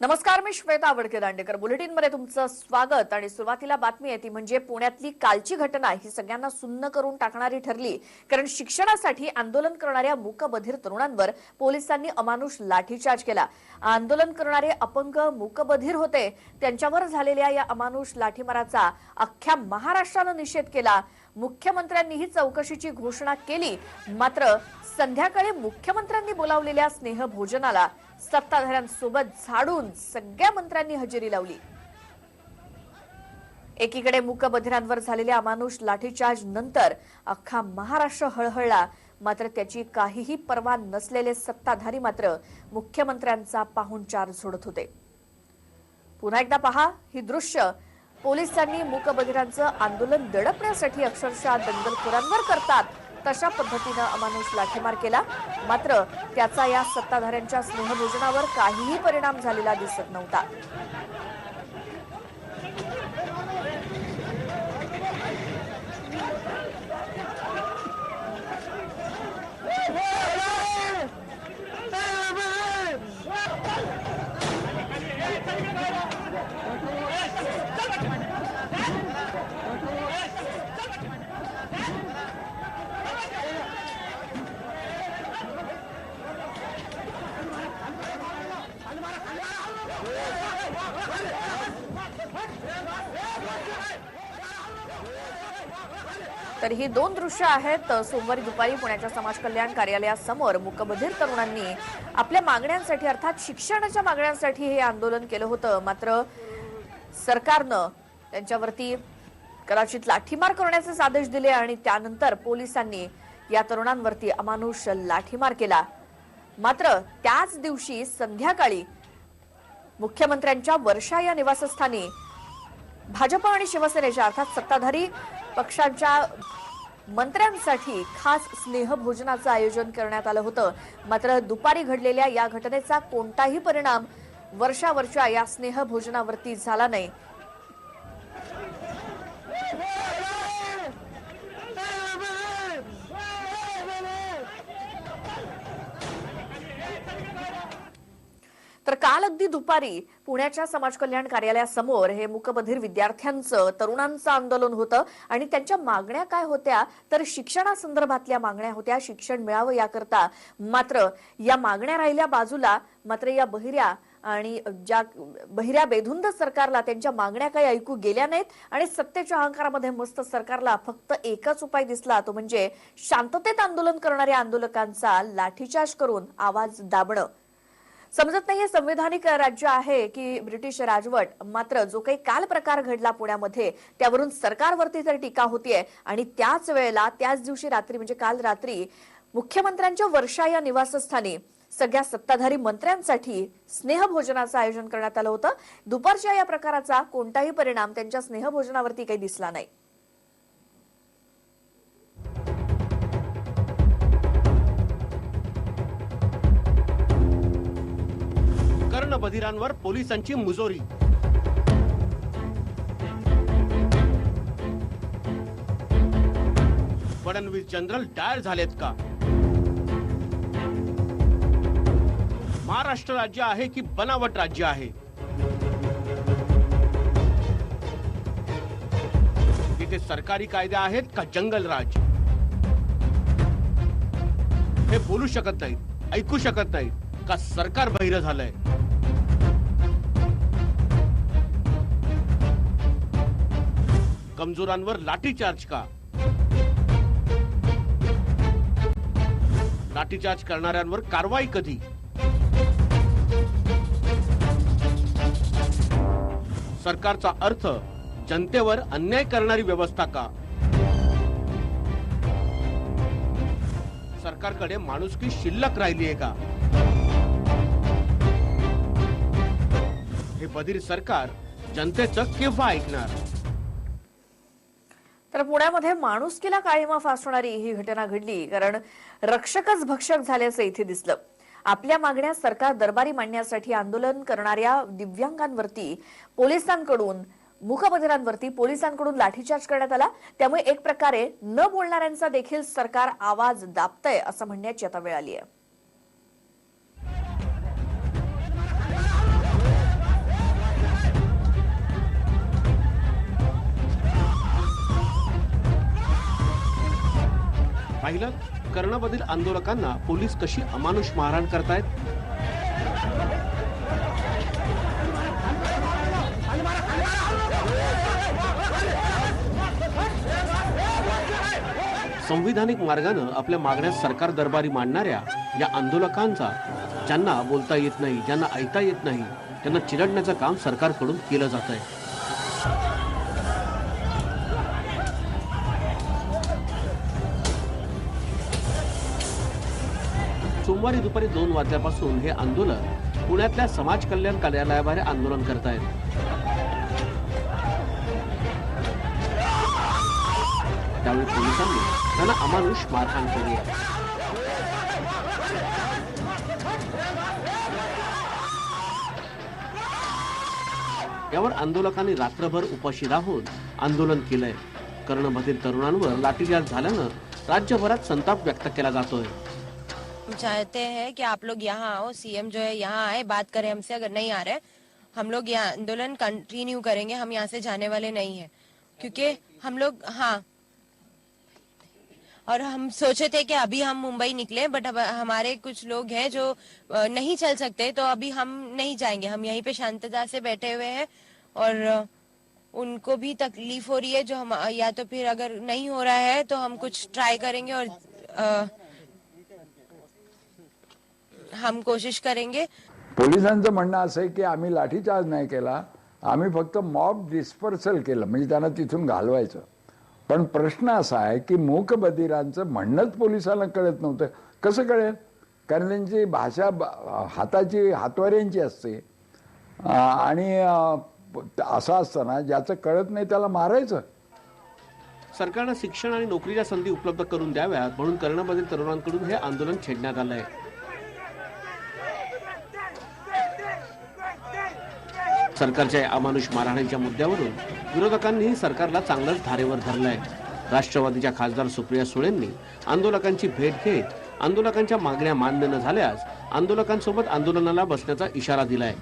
नमस्कार मी श्वेता आवडके दांडेकर. बुलेटिनमध्ये तुमचं स्वागत आणि सुरुवातीला बातमी आहे ती म्हणजे पुण्यातली कालची घटना ही सगळ्यांना सुन्न करून टाकणारी ठरली. कारण शिक्षणासाठी आंदोलन करणाऱ्या मूकबधीर तरुणांवर पोलिसांनी अमानुष लाठीचार्ज केला. आंदोलन करणारे अपंग मूकबधीर होते. त्यांच्यावर झालेल्या या अमानुष लाठीमाराचा अख्ख्या महाराष्ट्रानं निषेध केला. मुख्यमंत्र्यांनीही चौकशीची घोषणा केली. मात्र संध्याकाळी मुख्यमंत्र्यांनी बोलावलेल्या स्नेहभोजनाला सत्ताधाऱ्यांसोबत झाडून सगळ्या मंत्र्यांनी हजेरी लावली. एकीकडे मुकबधिरांवर झालेल्या अमानुष लाठीचार्ज नंतर अख्खा महाराष्ट्र हळहळला. मात्र त्याची काहीही पर्वा नसलेले सत्ताधारी मात्र मुख्यमंत्र्यांचा पाहुणचार झोडत होते. पुन्हा एकदा पहा ही दृश्य पोलिसांनी मूकबधिरांचं आंदोलन दडपण्यासाठी अक्षरशः दंगलखोरांवर करतात. तशा पद्धतीनं अमानुष लाठीमार केला. मात्र त्याचा या सत्ताधाऱ्यांच्या स्नेहभोजनावर काहीही परिणाम झालेला दिसत नव्हता. तर ही दोन दृश्य आहेत. सोमवारी दुपारी पुण्याच्या समाज कल्याण कार्यालयासमोर मुकबधीर तरुणांनी आपल्या मागण्यांसाठी अर्थात शिक्षणाच्या मागण्यांसाठी हे आंदोलन केलं होतं. मात्र सरकारनं त्यांच्यावरती कदाचित लाठीमार करण्याचे आदेश दिले आणि त्यानंतर पोलिसांनी या तरुणांवरती अमानुष लाठीमार केला. मात्र त्याच दिवशी संध्याकाळी मुख्यमंत्र्यांच्या वर्षा या निवासस्थानी भाजप आणि शिवसेनेच्या अर्थात सत्ताधारी पक्षांच्या मंत्र्यांसाठी खास स्नेहभोजनाचं आयोजन करण्यात आलं होतं. मात्र दुपारी घडलेल्या या घटनेचा कोणताही परिणाम वर्षावरच्या या स्नेहभोजनावरती झाला नाही. तर काल अगदी दुपारी पुण्याच्या समाज कल्याण कार्यालयासमोर हे मुकबधीर विद्यार्थ्यांचं तरुणांचं आंदोलन होतं आणि त्यांच्या मागण्या काय होत्या? तर शिक्षणासंदर्भातल्या मागण्या होत्या. शिक्षण मिळावं याकरता मात्र या मागण्या राहिल्या बाजूला. मात्र या बहिऱ्या आणि ज्या बहिऱ्या बेधुंद सरकारला त्यांच्या मागण्या काही ऐकू गेल्या नाहीत आणि सत्तेच्या अहंकारामध्ये मस्त सरकारला फक्त एकच उपाय दिसला तो म्हणजे शांततेत आंदोलन करणाऱ्या आंदोलकांचा लाठीचार्ज करून आवाज दाबणं. समजत नाही हे संविधानिक राज्य आहे की ब्रिटिश राजवट. मात्र जो काही काल प्रकार घडला पुण्यामध्ये त्यावरून सरकारवरती तर टीका होतीये. आणि त्याच वेळेला त्याच दिवशी रात्री म्हणजे काल रात्री मुख्यमंत्र्यांच्या वर्षा या निवासस्थानी सगळ्या सत्ताधारी मंत्र्यांसाठी स्नेहभोजनाचं आयोजन करण्यात आलं होतं. दुपारच्या या प्रकाराचा कोणताही परिणाम त्यांच्या स्नेहभोजनावरती काही दिसला नाही. बधिरांवर पोलिसांची मुजोरी. फडणवीस जनरल टायर झालेत का? महाराष्ट्र राज्य आहे की बनावट राज्य आहे? इथे सरकारी कायदे आहेत का जंगल राज? हे बोलू शकत नाहीत ऐकू शकत नाहीत का सरकार बहिर झालंय? कमजोरांवर लाठीचार्ज का? लाठीचार्ज करणाऱ्यांवर कारवाई कधी? सरकारचा अर्थ जनतेवर अन्याय करणारी व्यवस्था का? सरकारकडे माणुसकी शिल्लक राहिली आहे का? हे बधीर सरकार जनतेचं केव्हा ऐकणार? तर पुण्यामध्ये माणुसकीला काळीमा फासणारी ही घटना घडली कारण रक्षकच भक्षक झाल्याचं इथे दिसलं. आपल्या मागण्या सरकार दरबारी मांडण्यासाठी आंदोलन करणाऱ्या दिव्यांगांवरती पोलिसांकडून मूकबधिरांवरती पोलिसांकडून लाठीचार्ज करण्यात आला. त्यामुळे एक प्रकारे न बोलणाऱ्यांचा देखील सरकार आवाज दाबतंय असं म्हणण्याची आता वेळ आली आहे. पाहिलं? कर्णबधीर आंदोलकांना पोलीस कशी अमानुष मारहाण करतायत? संविधानिक मार्गानं आपल्या मागण्या सरकार दरबारी मांडणाऱ्या या आंदोलकांचा ज्यांना बोलता येत नाही ज्यांना ऐकता येत नाही त्यांना चिरडण्याचं काम सरकारकडून केलं जात आहे सोमवारी दुपारी दोन वाजल्यापासून हे आंदोलन पुण्यातल्या समाज कल्याण कार्यालयाबाहेर आंदोलन करतायत. त्यावेळी पोलिसांनी त्यांना अमानुष मारहाण केली यावर आंदोलकांनी रात्रभर उपाशी राहून आंदोलन केलंय. कर्णबधीर तरुणांवर लाठीचार्ज झाल्यानं राज्यभरात संताप व्यक्त केला जातोय. हम चाहते हैं कि आप लोग यहाँ आओ सीएम जो है यहाँ आए बात करें हमसे अगर नहीं आ रहे हम लोग यहाँ आंदोलन कंटिन्यू करेंगे हम यहाँ से जाने वाले नहीं है। क्योंकि हम लोग हाँ। और हम सोचे थे कि अभी हम मुंबई निकले बट अब हमारे कुछ लोग हैं जो नहीं चल सकते तो अभी हम नहीं जाएँगे। हम यहीं पे शांतता से बैठे हुए हैं और उनको भी तकलीफ़ हो रही है जो हम या तो फिर अगर नहीं हो रहा है तो हम कुछ ट्राई करेंगे और अ, हम कोशिश करेंगे। पोलिसांचं म्हणणं असं आहे की आम्ही लाठीचार्ज नाही केला आम्ही फक्त मॉब डिस्पर्सल केलं म्हणजे त्यांना तिथून घालवायचं. पण प्रश्न असा आहे की मूकबधिरांचं म्हणणंच पोलिसांना कळत नव्हतं. कसं कळेल? कारण त्यांची भाषा हाताची हातवाऱ्यांची असते. आणि असं असताना ज्याचं कळत नाही त्याला मारायचं. सरकारनं शिक्षण आणि नोकरीच्या संधी उपलब्ध करून द्याव्यात म्हणून कर्णबधीर तरुणांकडून हे आंदोलन छेडण्यात आलंय. सरकारच्या अमानुष मारहाणीच्या मुद्द्यावरून विरोधकांनीही सरकारला चांगलंच धारेवर धरलंय. राष्ट्रवादीच्या खासदार सुप्रिया सुळेंनी आंदोलकांची भेट घेत आंदोलकांच्या मागण्या मान्य न झाल्यास आंदोलकांसोबत आंदोलनाला बसण्याचा इशारा दिलाय.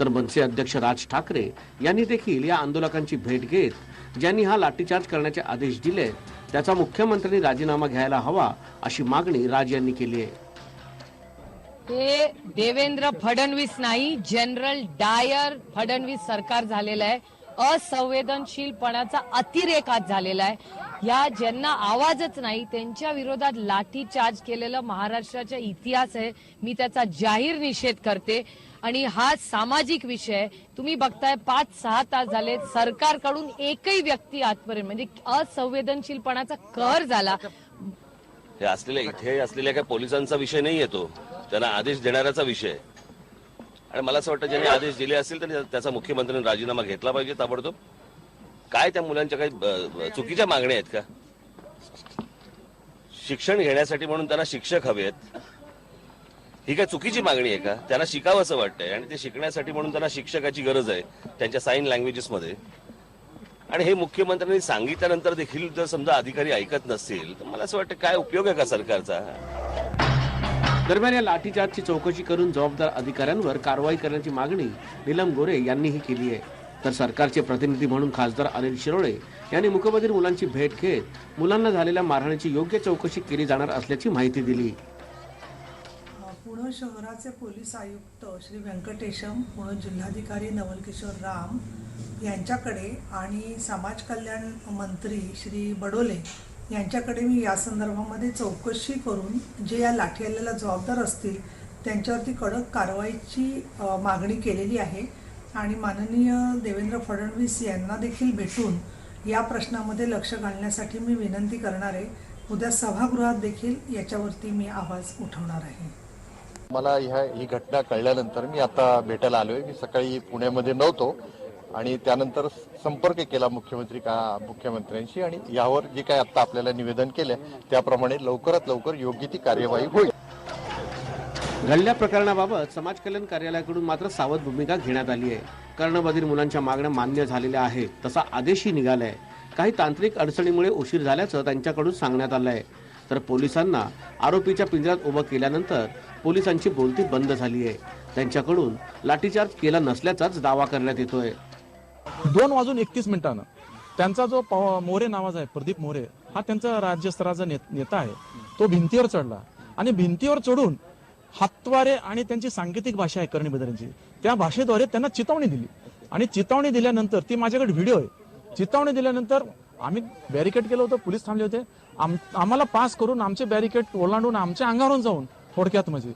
तर मनसे अध्यक्ष राज ठाकरे यांनी देखील या आंदोलकांची भेट घेत ज्यांनी हा लाठीचार्ज करण्याचे आदेश दिले त्याचा मुख्यमंत्र्यांनी राजीनामा घ्यायला हवा अशी मागणी राज यांनी केली आहे. हे देवेंद्र फडणवीस नाही जनरल डायर फडणवीस सरकार झालेलं आहे. असंवेदनशीलपणाचा अतिरेक आज झालेला आहे. या ज्यांना आवाजच नाही त्यांच्या विरोधात लाठीचार्ज केलेलं महाराष्ट्राचा इतिहास आहे. मी त्याचा जाहीर निषेध करते. आणि हा सामाजिक विषय आहे. तुम्ही बघताय पाच सहा तास झाले सरकारकडून एकही व्यक्ती आजपर्यंत म्हणजे असंवेदनशीलपणाचा कहर झाला. हे असलेल्या इथे असलेल्या काही पोलिसांचा विषय नाही येतो त्यांना आदेश देणाऱ्याचा विषय. आहे. आणि मला असं वाटतं ज्यांनी आदेश दिले असतील तर त्याचा मुख्यमंत्र्यांनी राजीनामा घेतला पाहिजे ताबडतोब. काय त्या मुलांच्या काही चुकीच्या मागण्या आहेत का? शिक्षण घेण्यासाठी म्हणून त्यांना शिक्षक हवे आहेत ही काय चुकीची मागणी आहे का? त्यांना शिकावं असं वाटतंय. आणि ते शिकण्यासाठी म्हणून त्यांना शिक्षकाची गरज आहे त्यांच्या साईन लँग्वेजेसमध्ये आणि हे मुख्यमंत्र्यांनी सांगितल्यानंतर देखील जर समजा अधिकारी ऐकत नसतील तर मला असं वाटतं काय उपयोग आहे का सरकारचा? दरम्यान या लाठीचार्जची चौकशी करून जबाबदार अधिकाऱ्यांवर कारवाई करण्याची मागणी नीलम गोरे यांनीही केली आहे. तर सरकारचे प्रतिनिधी म्हणून खासदार अनिल शिरोळे यांनी मुकबधीर मुलांची भेट घेत मुलांना झालेल्या मारहाणीची योग्य चौकशी केली जाणार असल्याची माहिती दिली. पुणे शहराचे पोलीस आयुक्त श्री व्यंकटेशम पुणे जिल्हाधिकारी नवलकिशोर राम यांच्याकडे आणि समाज कल्याण मंत्री श्री बडोले यांच्याकडे मी या संदर्भामध्ये चौकशी करून जे या लाठी हल्ल्याला जबाबदार असतील त्यांच्यावरती कडक कारवाईची मागणी केलेली आहे. आणि माननीय देवेंद्र फडणवीस यांना देखील भेटून या प्रश्नामध्ये लक्ष घालण्यासाठी मी विनंती करणार आहे. उद्या सभागृहात देखील याच्यावरती मी आवाज उठवणार आहे. मला ह्या ही घटना कळल्यानंतर मी आता भेटायला आलोय. मी सकाळी पुण्यामध्ये नव्हतो. आणि त्यानंतर संपर्क केला मुख्यमंत्री का मुख्यमंत्र्यांशी आणि यावर जे काय आता आपल्याला निवेदन केलं त्याप्रमाणे लवकरात लवकर योग्य ती कार्यवाही होईल. घडल्या प्रकरणाबाबत समाज कल्याण कार्यालयाकडून मात्र सावध भूमिका घेण्यात आली आहे. कर्णबधीर मुलांच्या मागण्या मान्य झालेल्या आहेत तसा आदेशही निघालाय. काही तांत्रिक अडचणीमुळे उशीर झाल्याचं त्यांच्याकडून सांगण्यात आलंय. तर पोलिसांना आरोपीच्या पिंजऱ्यात उभं केल्यानंतर पोलिसांची बोलती बंद झाली आहे त्यांच्याकडून लाठीचार्ज केला नसल्याचाच दावा करण्यात येतोय. दोन वाजून एकतीस मिनिटानं. त्यांचा जो मोरे नावाचा आहे प्रदीप मोरे हा त्यांचा राज्यस्तराचा नेता आहे. तो भिंतीवर चढला. आणि भिंतीवर चढून हातवारे आणि त्यांची सांकेतिक भाषा आहे करणी त्या भाषेद्वारे त्यांना चितवणी दिली. आणि चितवणी दिल्यानंतर ती माझ्याकडे व्हिडिओ आहे. चितवणी दिल्यानंतर आम्ही बॅरिकेड केलं होतं पोलीस थांबले होते. आम- आम्हाला पास करून आमचे बॅरिकेड ओलांडून आमच्या अंगावरून जाऊन थोडक्यात म्हणजे.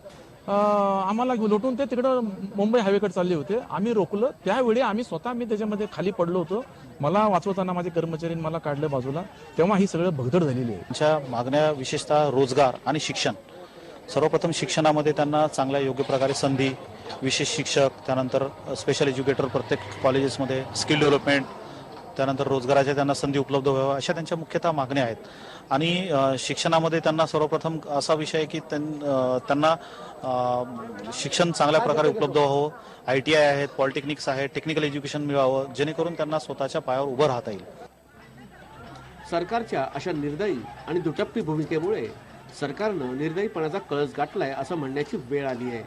आम्हाला लोटून ते तिकडं मुंबई हायवेकडे चालले होते. आम्ही रोखलं. त्यावेळी आम्ही स्वतः मी त्याच्यामध्ये खाली पडलो होतो. मला वाचवताना माझे कर्मचारी मला काढलं बाजूला. तेव्हा ही सगळं भगदड झालेली आहे. त्यांच्या मागण्या विशेषतः रोजगार आणि शिक्षण. सर्वप्रथम शिक्षणामध्ये त्यांना चांगल्या योग्य प्रकारे संधी विशेष शिक्षक त्यानंतर स्पेशल एज्युकेटर प्रत्येक कॉलेजेसमध्ये स्किल डेव्हलपमेंट त्यानंतर रोजगाराच्या त्यांना संधी उपलब्ध व्हाव्या अशा त्यांच्या मुख्यतः मागण्या आहेत. आणि शिक्षणामध्ये त्यांना सर्वप्रथम असा विषय आहे की त्यां- त्यांना शिक्षण चांगल्या प्रकारे उपलब्ध व्हावं. आय टी आय आहेत पॉलिटेक्निक्स आहेत टेक्निकल एज्युकेशन मिळावं जेणेकरून त्यांना स्वतःच्या पायावर उभं राहता येईल. सरकारच्या अशा निर्दयी आणि दुटप्पी भूमिकेमुळे सरकारनं निर्दयीपणाचा कळस गाठलाय असं म्हणण्याची वेळ आली आहे.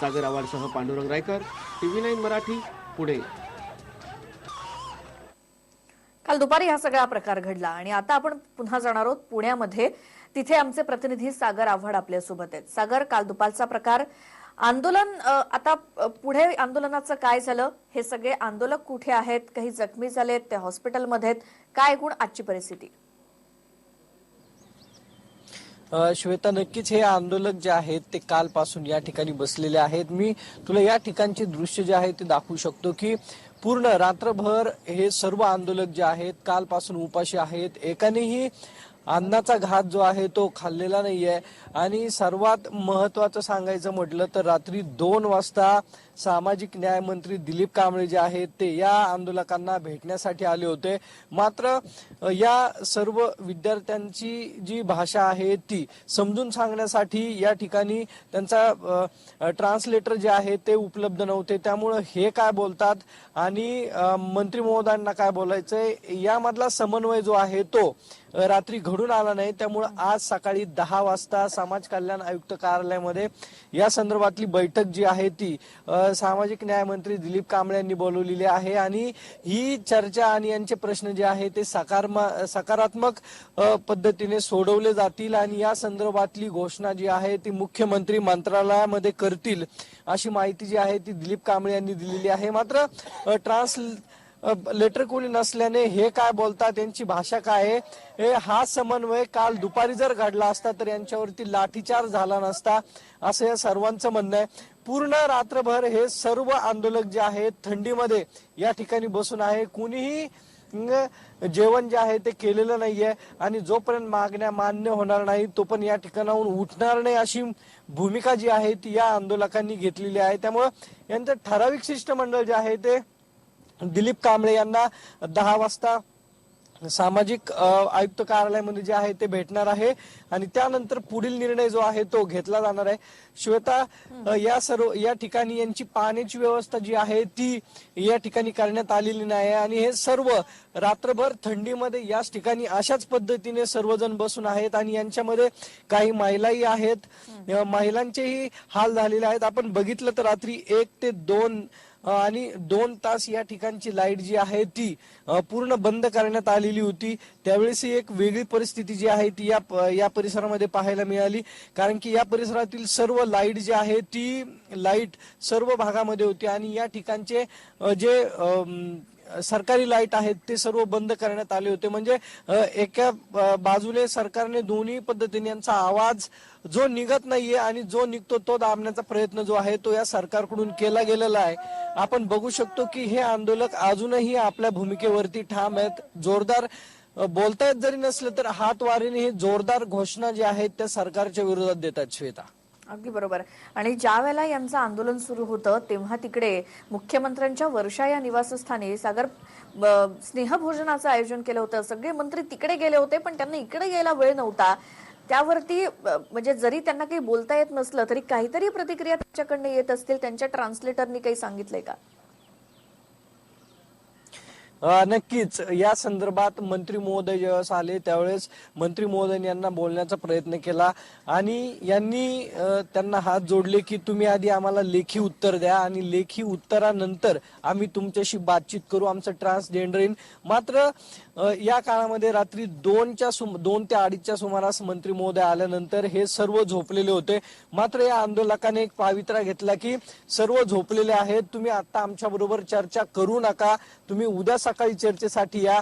सागर आवाडसह पांडुरंग रायकर टीव्ही नाईन मराठी पुणे. काल दुपारी हा सगळा प्रकार घडला आणि आता आपण पुन्हा जाणार आहोत पुण्यामध्ये. तिथे आमचे प्रतिनिधी सागर आव्हाड आपल्यासोबत आहेत. सागर काल दुपारचा प्रकार. आंदोलन आता पुढे आंदोलनाचं काय झालं? हे सगळे आंदोलक कुठे आहेत? काही जखमी झालेत ते हॉस्पिटलमध्ये आहेत. काय एकूण आजची परिस्थिती? श्वेता नक्कीच हे आंदोलक जे आहेत ते कालपासून या ठिकाणी बसलेले आहेत. मी तुला या ठिकाणचे दृश्य जे आहे ते दाखवू शकतो की पूर्ण रात्रभर हे सर्व आंदोलक जे आहेत कालपासून उपाशी आहेत एकानेही अन्नाचा घात जो आहे तो खाल्लेला नाहीये. आणि सर्वात महत्वाचं सांगायचं म्हटलं तर रात्री दोन वाजता सामाजिक न्याय मंत्री दिलीप कांबळे जे आहेत ते या आंदोलकांना भेटण्यासाठी आले होते. मात्र या सर्व विद्यार्थ्यांची जी भाषा आहे ती समजून सांगण्यासाठी या ठिकाणी त्यांचा ट्रान्सलेटर जे आहे ते उपलब्ध नव्हते. त्यामुळं हे काय बोलतात आणि मंत्री महोदयांना काय बोलायचंय यामधला समन्वय जो आहे तो रात्री घडून आला नाही. त्यामुळं आज सकाळी दहा वाजता समाज कल्याण आयुक्त कार्यालयामध्ये या संदर्भातली बैठक जी आहे ती सामाजिक न्याय मंत्री दिलीप कांबळे यांनी बोलवलेली आहे. आणि ही चर्चा आणि यांचे प्रश्न जे आहे ते सकारमा सकारात्मक पद्धतीने सोडवले जातील आणि या संदर्भातली घोषणा जी आहे ती मुख्यमंत्री मंत्रालयामध्ये करतील अशी माहिती जी आहे ती दिलीप कांबळे यांनी दिलेली आहे. मात्र ट्रान्स लेटर कोणी नसल्याने हे काय बोलतात यांची भाषा काय आहे? हे हा समन्वय काल दुपारी जर घडला असता तर यांच्यावरती लाठीचार झाला नसता असं या सर्वांचं म्हणणं आहे. पूर्ण रात्रभर हे सर्व आंदोलक जे आहेत थंडीमध्ये या ठिकाणी बसून आहे. कुणीही जेवण जे आहे ते केलेलं नाहीये आणि जोपर्यंत मागण्या मान्य होणार नाही तो पण या ठिकाणाहून उठणार नाही अशी भूमिका जी आहे ती या आंदोलकांनी घेतलेली आहे. त्यामुळं यांचं ठराविक शिष्टमंडळ जे आहे ते दिलीप कांबळे यांना दहा वाजता सामाजिक आयुक्त कार्यालयामध्ये जे आहे ते भेटणार आहे. आणि त्यानंतर पुढील निर्णय जो आहे तो घेतला जाणार आहे. श्वेता या सर्व या ठिकाणी यांची पाण्याची व्यवस्था जी आहे ती या ठिकाणी करण्यात आलेली नाही. आणि हे सर्व रात्रभर थंडीमध्ये याच ठिकाणी अशाच पद्धतीने सर्वजण बसून आहेत आणि यांच्यामध्ये काही महिलाही आहेत. महिलांचेही हाल झालेले आहेत. आपण बघितलं तर रात्री एक ते दोन आणि दोन तास या ठिकाणची लाइट जी आहे ती पूर्ण बंद करण्यात आलेली होती. त्यावेळेस ही एक वेगळी परिस्थिती जी आहे ती या या परिसरामध्ये पाहायला मिळाली. कारण की या परिसरातील सर्व लाइट जी आहे ती लाइट सर्व भागामध्ये होती. आणि या ठिकाणचे जे सरकारी लाइट आहेत ते सर्व बंद करण्यात आले होते. म्हणजे एका बाजूने सरकारने दोन्ही पद्धतीने यांचा आवाज जो निघत नाहीये आणि जो निघतो तो दाबण्याचा प्रयत्न जो आहे तो या सरकारकडून केला गेलेला आहे. आपण बघू शकतो की हे आंदोलक अजूनही आपल्या भूमिकेवरती ठाम आहेत. जोरदार बोलतायत जरी नसलं तर हातवारीने हे जोरदार घोषणा ज्या आहेत त्या सरकारच्या विरोधात देतात श्वेता. अगदी बरोबर. आणि ज्या वेळेला यांचं आंदोलन सुरू होतं तेव्हा तिकडे मुख्यमंत्र्यांच्या वर्षा या निवासस्थानी सागर स्नेहभोजनाचं आयोजन केलं होतं. सगळे मंत्री तिकडे गेले होते पण त्यांना इकडे यायला वेळ नव्हता. त्यावरती म्हणजे जरी त्यांना काही बोलता येत नसलं तरी काहीतरी प्रतिक्रिया त्यांच्याकडनं येत असतील. त्यांच्या ट्रान्सलेटरनी काही सांगितलंय का? नक्कीच. या संदर्भात मंत्री महोदय ज्यावेळेस आले त्यावेळेस मंत्री महोदय यांना बोलण्याचा प्रयत्न केला आणि यांनी त्यांना हात जोडले की तुम्ही आधी आम्हाला लेखी उत्तर द्या आणि लेखी उत्तरानंतर आम्ही तुमच्याशी बातचीत करू. आमचं ट्रान्सजेंडरिन मात्र या काळामध्ये रात्री दोनच्या सुम दोन ते अडीचच्या सुमारास मंत्री महोदय आल्यानंतर हे सर्व झोपलेले होते. मात्र या आंदोलकाने एक पावित्रा घेतला की सर्व झोपलेले आहेत तुम्ही आता आमच्या बरोबर चर्चा करू नका तुम्ही उद्या सकाळी चर्चेसाठी या.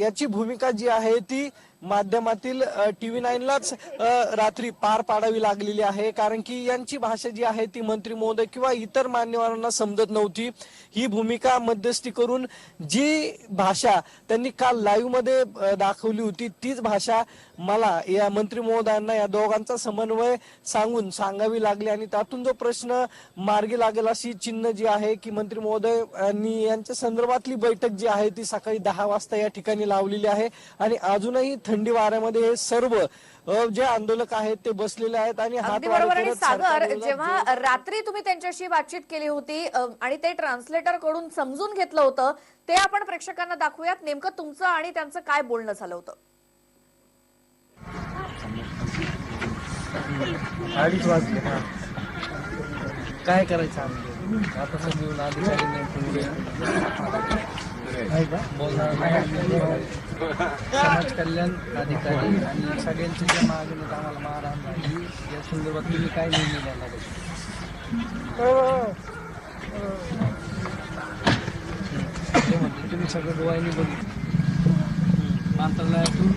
याची भूमिका जी आहे ती माध्यमातील टी व्ही नाईनलाच रात्री पार पाडावी लागलेली आहे. कारण की यांची भाषा जी आहे ती मंत्री महोदय किंवा इतर मान्यवरांना समजत नव्हती. ही भूमिका मध्यस्थी करून जी भाषा त्यांनी काल लाईव्हमध्ये दाखवली होती तीच भाषा मला या मंत्री महोदयांना या दोघांचा समन्वय सांगून सांगावी लागली. आणि त्यातून जो प्रश्न मार्गी लागेल अशी चिन्ह जी आहे की मंत्री महोदय यांनी यांच्या संदर्भातली बैठक जी आहे ती सकाळी दहा वाजता या ठिकाणी लावलेली आहे. आणि अजूनही थंडी वाऱ्यामध्ये हे सर्व जे आंदोलक आहेत ते बसलेले आहेत आणि बरोबर. सागर जेव्हा रात्री तुम्ही त्यांच्याशी बातचीत केली होती आणि ते ट्रान्सलेटरकडून समजून घेतलं होतं ते आपण प्रेक्षकांना दाखवूयात. नेमकं तुमचं आणि त्यांचं काय बोलणं झालं होतं? अडीच वाजले हा. काय करायचं आम्ही? आता समजून अधिकारी समाज कल्याण अधिकारी आणि सगळ्यांचे जे मागणी आम्हाला मारहाण झाली या संदर्भात तुम्ही काय निर्णय आहे? ते म्हणते तुम्ही सगळं डोळ्यांनी बघितलं मंत्रालयातून